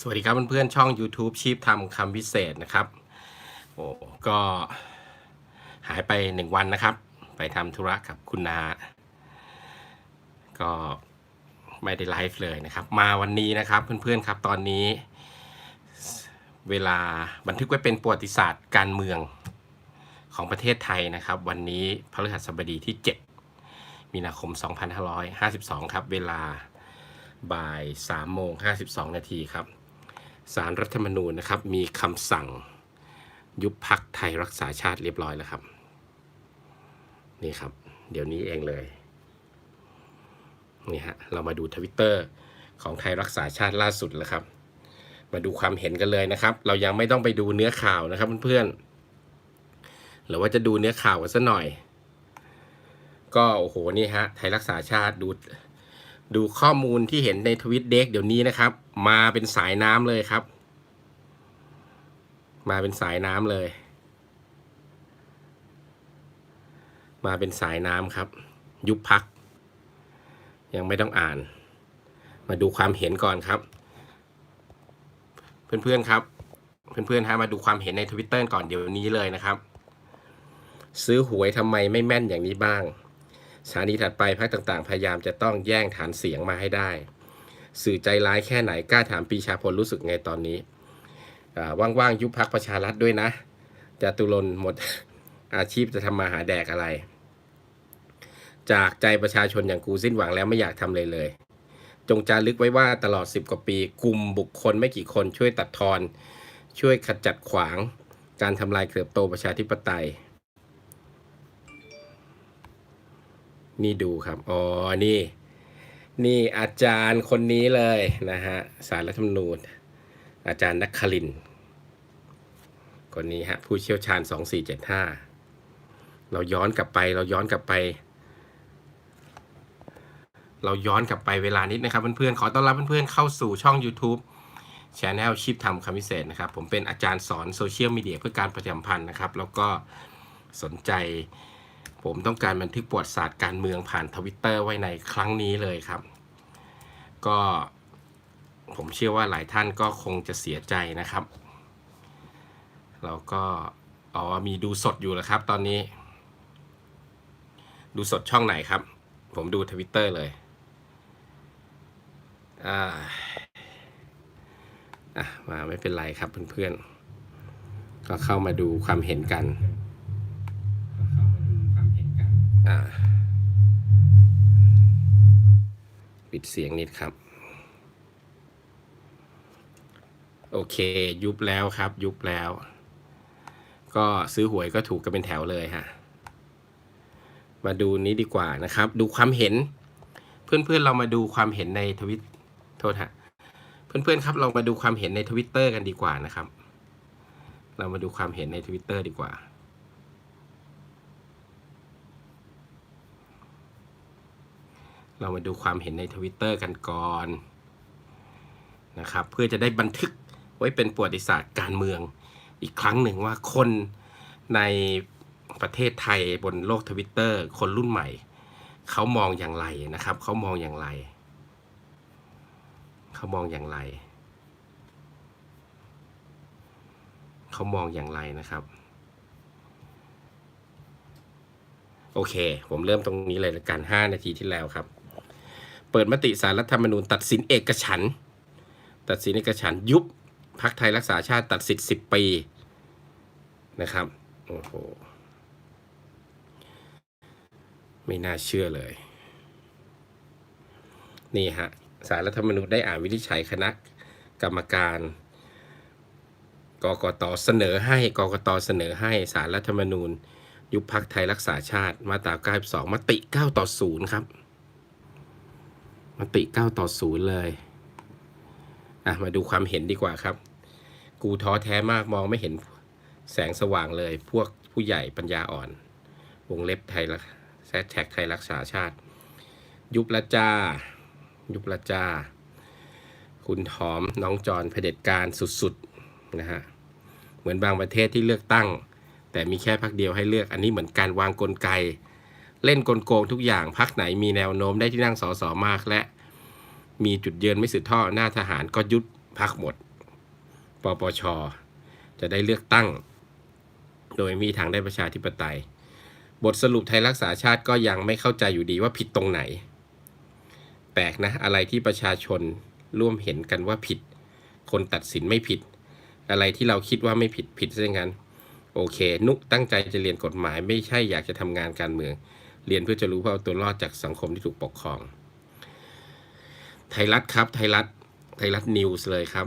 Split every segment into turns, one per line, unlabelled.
สวัสดีครับเพื่อนๆช่อง YouTube ชีพทำคำพิเศษนะครับ โอ้ก็หายไปหนึ่งวันนะครับ ไปทำธุระกับคุณนา ก็ไม่ได้ไลฟ์เลยนะครับ มาวันนี้นะครับเพื่อนๆครับตอนนี้ เวลาบันทึกไว้เป็นประวัติศาสตร์การเมืองของประเทศไทยนะครับ วันนี้พฤหัสบดีที่ 7 มีนาคม 2552 ครับ เวลาบ่าย3โมง52 นาทีครับ สารรัฐธรรมนูญนะครับ มีคำสั่งยุบพักไทยรักษาชาติเรียบร้อยแล้วครับ นี่ครับ เดี๋ยวนี้เองเลยนี่ฮะเรามาดูทวิตเตอร์ของไทยรักษาชาติล่าสุดแล้วครับ มาดูความเห็นกันเลยนะครับ เรายังไม่ต้องไปดูเนื้อข่าวนะครับเพื่อนๆหรือว่าจะดูเนื้อข่าวกันสักหน่อย ก็โอ้โหนี่ฮะไทยรักษาชาติดูดูข้อมูลที่เห็นในทวิตเด็กเดี๋ยวนี้นะครับ มาเป็นสายน้ำเลยครับ มาเป็นสายน้ำเลย มาเป็นสายน้ำครับ ยุบพัก ยังไม่ต้องอ่าน มาดูความเห็นก่อนครับ เพื่อนๆครับ เพื่อนๆฮะมาดูความเห็นในทวิตเตอร์ก่อนเดี๋ยวนี้เลยนะครับ ซื้อหวยทำไมไม่แม่นอย่างนี้บ้างสถานีถัดไปพรรคต่างๆ พยายามจะต้องแย่งฐานเสียงมาให้ได้ สื่อใจร้ายแค่ไหนกล้าถามปีชาพลรู้สึกไงตอนนี้ว่างๆยุบพักประชารัฐด้วยนะจะตุรนหมดอาชีพจะทำมาหาแดกอะไร จากใจประชาชนอย่างกูสิ้นหวังแล้วไม่อยากทำเลยเลย จงจารึกไว้ว่าตลอด 10 กว่าปีกลุ่มบุคคลไม่กี่คนช่วยตัดทอน ช่วยขจัดขวาง การทำลายเติบโตประชาธิปไตย นี่ดูครับ อ๋อ นี่ นี่อาจารย์คนนี้เลยนะฮะสารรัฐธรรมนูญ อาจารย์นักคลิน คนนี้ฮะผู้เชี่ยวชาญ 2475 เราย้อนกลับไปเราย้อนกลับไป เราย้อนกลับไปเวลานิดนะครับเพื่อนๆขอต้อนรับเพื่อนๆเข้าสู่ช่อง YouTube Channel ชิปทำคำพิเศษนะครับ ผมเป็นอาจารย์สอนโซเชียลมีเดียเพื่อการประชาสัมพันธ์นะครับ แล้วก็สนใจ ผมต้องการบันทึกประวัติศาสตร์การเมืองผ่านทวิตเตอร์ไว้ในครั้งนี้เลยครับ ก็ผมเชื่อว่าหลายท่านก็คงจะเสียใจนะครับแล้วก็อ๋อมีดูสดอยู่แล้วครับ ตอนนี้ ดูสดช่องไหนครับ ผมดูทวิตเตอร์เลยอ่าอะมาไม่เป็นไรครับเพื่อนๆก็เข้ามาดูความเห็นกัน ปิดเสียงนิดครับ โอเค ยุบแล้วครับ ยุบแล้ว ก็ซื้อหวยก็ถูกกันเป็นแถวเลยฮะ มาดูนี้ดีกว่านะครับ ดูความเห็น เพื่อนๆเรามาดูความเห็นในทวิตโทษฮะเพื่อนๆครับเรามาดูความเห็นในทวิตเตอร์กันดีกว่านะครับ เรามาดูความเห็นในทวิตเตอร์ดีกว่า เรามาดูความเห็นในทวิตเตอร์กันก่อนนะครับเพื่อจะได้บันทึกไว้เป็นประวัติศาสตร์การเมืองอีกครั้งหนึ่งว่าคนในประเทศไทยบนโลกทวิตเตอร์คนรุ่นใหม่ เขามองอย่างไรนะครับ เขามองอย่างไร เขามองอย่างไร เขามองอย่างไรนะครับ โอเค ผมเริ่มตรงนี้เลยละกัน 5 นาทีที่แล้วครับ เปิดมติสารรัฐธรรมนูญ ตัดสินเอกฉัน ตัดสินเอกฉันยุบพักไทยรักษาชาติตัดสิทธิ์สิบปีนะครับโอ้โหไม่น่าเชื่อเลย นี่ฮะสารรัฐธรรมนูญได้อ่านวินิจฉัยคณะกรรมการกกตเสนอให้กกตเสนอให้สารรัฐธรรมนูญ ยุบพักไทยรักษาชาติมาตรา92มติ 9 ต่อ 0 ครับ มติ 9 ต่อ 0 เลย อะ มาดูความเห็นดีกว่าครับ กูท้อแท้มากมองไม่เห็นแสงสว่างเลย พวกผู้ใหญ่ปัญญาอ่อน วงเล็บไทยรักแซดแท็กไทยรักษาชาติ ยุบละจ้ายุบละจ้าคุณหอมน้องจอนเผด็จการสุดๆนะฮะ เหมือนบางประเทศที่เลือกตั้ง แต่มีแค่พักเดียวให้เลือก อันนี้เหมือนการวางกลไก เล่นกลโกงทุกอย่างพักไหนมีแนวโน้มได้ที่นั่งสอสอมาก และมีจุดเยือนไม่สืบทอดหน้าทหารก็ยุบพักหมดปปช จะได้เลือกตั้ง โดยมีทางได้ประชาธิปไตย บทสรุปไทยรักษาชาติก็ยังไม่เข้าใจอยู่ดีว่าผิดตรงไหน แปลกนะ อะไรที่ประชาชนร่วมเห็นกันว่าผิด คนตัดสินไม่ผิด อะไรที่เราคิดว่าไม่ผิดผิดซะงั้น โอเค นุกตั้งใจจะเรียนกฎหมายไม่ใช่อยากจะทำงานการเมือง เรียนเพื่อจะรู้เพื่อเอาตัวรอดจากสังคมที่ถูกปกครอง ไทยรัฐครับ ไทยรัฐ ไทยรัฐนิวส์เลยครับ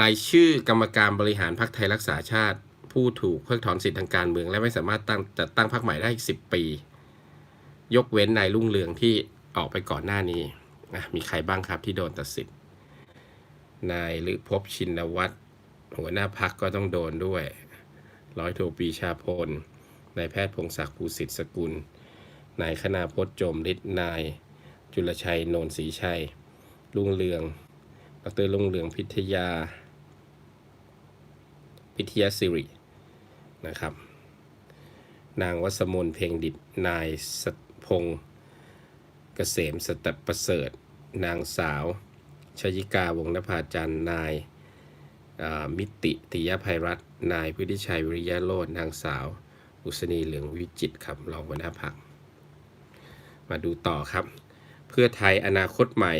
รายชื่อกรรมการบริหารพรรคไทยรักษาชาติ ผู้ถูกเพิกถอนสิทธิทางการเมือง และไม่สามารถตั้งจัดตั้งพรรคใหม่ได้อีกสิปี ยกเว้นนายรุ่งเรืองที่ออกไปก่อนหน้านี้นะมีใครบ้างครับที่โดนตัดสิทธิ์ นายหรือภพชินวัตรหัวหน้าพักก็ต้องโดนด้วย ร้อยโทปีชาพล นายแพทย์พงศักดิ์ภูสิทธิ์สกุล นายคณาพจน์จมฤทธิ์นาย จุลชัยโนนศรีชัย ลุงเรืองดรลุงเรืองพิทยา พิทยาสิรินะครับ นางวัสมนเพลงดิตนายสพงษ์เกษมสตประเสริฐ นางสาว ชยิกาวงนภาจันทร์นายามิติติยภัยรัตน์นายพุทธิชัยวิริยะโรจนางสาว อุศนีเหลืองวิจิตครับรองหัวหน้าพัก มาดูต่อครับ เพื่อไทยอนาคตใหม่